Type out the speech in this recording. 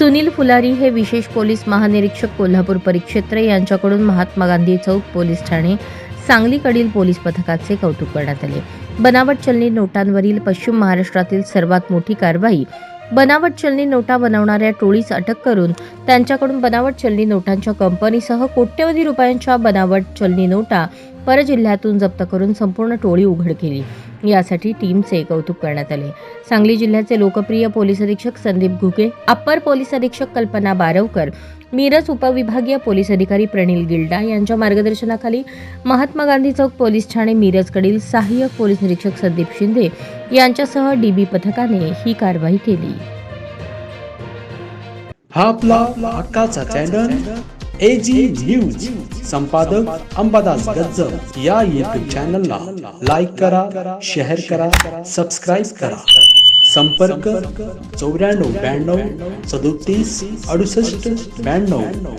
सुनील फुलारी हे विशेष पोलीस महानिरीक्षक कोल्हापूर परिक्षेत्र यांच्याकडून महात्मा गांधी चौक पोलीस ठाणे सांगलीकडील पोलीस पथकाचे कौतुक करण्यात आले. बनावट चलनी नोटांवरील पश्चिम महाराष्ट्रातील सर्वात मोठी कारवाई. बनावट चलनी नोटा बनवणाऱ्या टोळीस अटक करून त्यांच्याकडून बनावट चलनी नोटांच्या कंपनीसह कोट्यवधी रुपयांच्या बनावट चलनी नोटा परजिल्ह्यातून जप्त करून संपूर्ण टोळी उघड केली. यासाठी टीमचे कौतुक करण्यात आले. सांगली जिल्ह्याचे लोकप्रिय पोलीस अधीक्षक संदीप घुगे अप्पर पोलीस अधीक्षक कल्पना बारवकर मिरज उपविभागीय पोलीस अधिकारी प्रणील गिल्डा यांच्या मार्गदर्शनाखाली महात्मा गांधी चौक पोलीस ठाणे मिरजकडील सहाय्यक पोलीस निरीक्षक संदीप शिंदे यांच्यासह डीबी पथकाने ही कारवाई केली. हा आपला चॅनल एजी न्यूज संपादक अंबादास गज्जर या युट्यूब चॅनलला लाईक करा शेअर करा सबस्क्राईब करा. संपर्क चौऱ्याण्णव ब्याण्णव सदोतीस अडुसष्ट ब्याण्णव.